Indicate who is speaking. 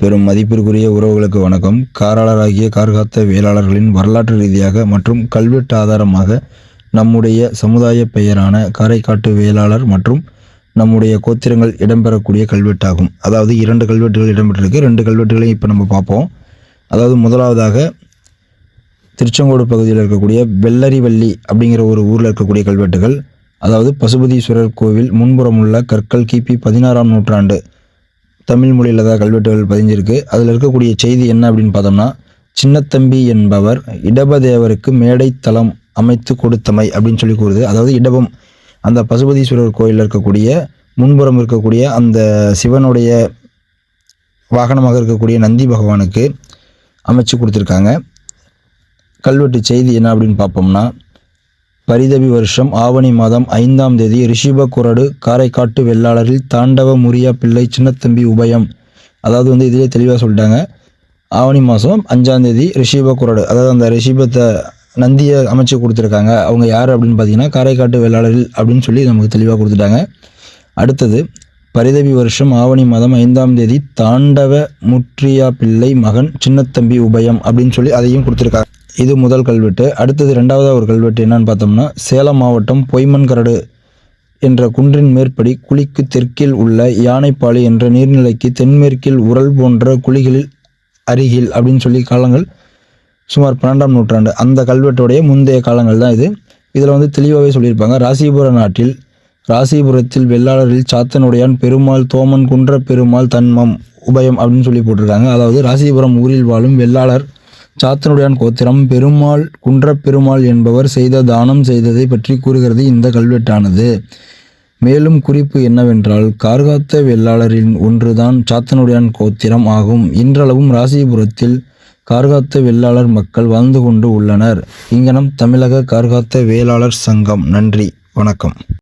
Speaker 1: பெரும் மதிப்பிற்குரிய உறவுகளுக்கு வணக்கம். காராளராகிய கார்காத்த வேளாளர்களின் வரலாற்று ரீதியாக மற்றும் கல்வெட்டு ஆதாரமாக நம்முடைய சமுதாய பெயரான காரைக்காட்டு வேளாளர் மற்றும் நம்முடைய கோத்திரங்கள் இடம்பெறக்கூடிய கல்வெட்டாகும். அதாவது இரண்டு கல்வெட்டுகள் இடம்பெற்றிருக்கு. ரெண்டு கல்வெட்டுகளையும் இப்போ நம்ம பார்ப்போம். அதாவது முதலாவதாக திருச்செங்கோடு பகுதியில் இருக்கக்கூடிய வெள்ளரிவள்ளி அப்படிங்கிற ஒரு ஊரில் இருக்கக்கூடிய கல்வெட்டுகள். அதாவது பசுபதீஸ்வரர் கோவில் முன்புறம் உள்ள கற்கள் கிபி பதினாறாம் நூற்றாண்டு தமிழ் மொழியில் தான் கல்வெட்டுகள் பதிஞ்சிருக்கு. அதில் இருக்கக்கூடிய செய்தி என்ன அப்படின்னு பார்த்தோம்னா சின்னத்தம்பி என்பவர் இடபதேவருக்கு மேடை தளம் அமைத்து கொடுத்தமை அப்படின்னு சொல்லி கூறுது. அதாவது இடபம் அந்த பசுபதீஸ்வரர் கோயிலில் இருக்கக்கூடிய முன்புறம் இருக்கக்கூடிய அந்த சிவனுடைய வாகனமாக இருக்கக்கூடிய நந்தி பகவானுக்கு அமைச்சு கொடுத்துருக்காங்க. கல்வெட்டு செய்தி என்ன அப்படின்னு பார்ப்போம்னா பரிதவி வருஷம் ஆவணி மாதம் ஐந்தாம் தேதி ரிஷிப குரடு காரைக்காட்டு வெள்ளாளரில் தாண்டவ முரியா பிள்ளை சின்னத்தம்பி உபயம். அதாவது வந்து இதிலே தெளிவாக சொல்லிட்டாங்க. ஆவணி மாதம் அஞ்சாம் தேதி ரிஷிப குரடு. அதாவது அந்த ரிஷிபத்தை நந்தியை அமைச்சு கொடுத்துருக்காங்க. அவங்க யார் அப்படின்னு பார்த்தீங்கன்னா காரைக்காட்டு வெள்ளாளரில் அப்படின்னு சொல்லி நமக்கு தெளிவாக கொடுத்துட்டாங்க. அடுத்தது பரிதவி வருஷம் ஆவணி மாதம் ஐந்தாம் தேதி தாண்டவ முற்றியா பிள்ளை மகன் சின்னத்தம்பி உபயம் அப்படின்னு சொல்லி அதையும் கொடுத்துருக்காங்க. இது முதல் கல்வெட்டு. அடுத்தது ரெண்டாவதாக ஒரு கல்வெட்டு என்னன்னு பார்த்தோம்னா சேலம் மாவட்டம் பொய்மன்கரடு என்ற குன்றின் மேற்படி குழிக்கு தெற்கில் உள்ள யானைப்பாளி என்ற நீர்நிலைக்கு தென்மேற்கில் உரல் போன்ற குழிகளில் அருகில் அப்படின்னு சொல்லி காலங்கள் சுமார் பன்னெண்டாம் நூற்றாண்டு. அந்த கல்வெட்டுடைய முந்தைய காலங்கள் தான் இது. இதில் வந்து தெளிவாகவே சொல்லியிருப்பாங்க ராசிபுர நாட்டில் ராசிபுரத்தில் வெள்ளாளரில் சாத்தனுடையான் பெருமாள் தோமன் குன்ற பெருமாள் தன்மம் உபயம் அப்படின்னு சொல்லி போட்டிருக்காங்க. அதாவது ராசிபுரம் ஊரில் வாழும் வெள்ளாளர் சாத்தனுடையான் கோத்திரம் பெருமாள் குன்றப்பெருமாள் என்பவர் செய்த தானம் செய்ததை பற்றி கூறுகிறது இந்த கல்வெட்டானது. மேலும் குறிப்பு என்னவென்றால் கார்காத்த வெள்ளாளரின் ஒன்றுதான் சாத்தனுடையான் கோத்திரம் ஆகும். இன்றளவும் ராசிபுரத்தில் கார்காத்த வெள்ளாளர் மக்கள் வாழ்ந்து கொண்டு உள்ளனர். இங்கனம் தமிழக கார்காத்த வேளாளர் சங்கம். நன்றி. வணக்கம்.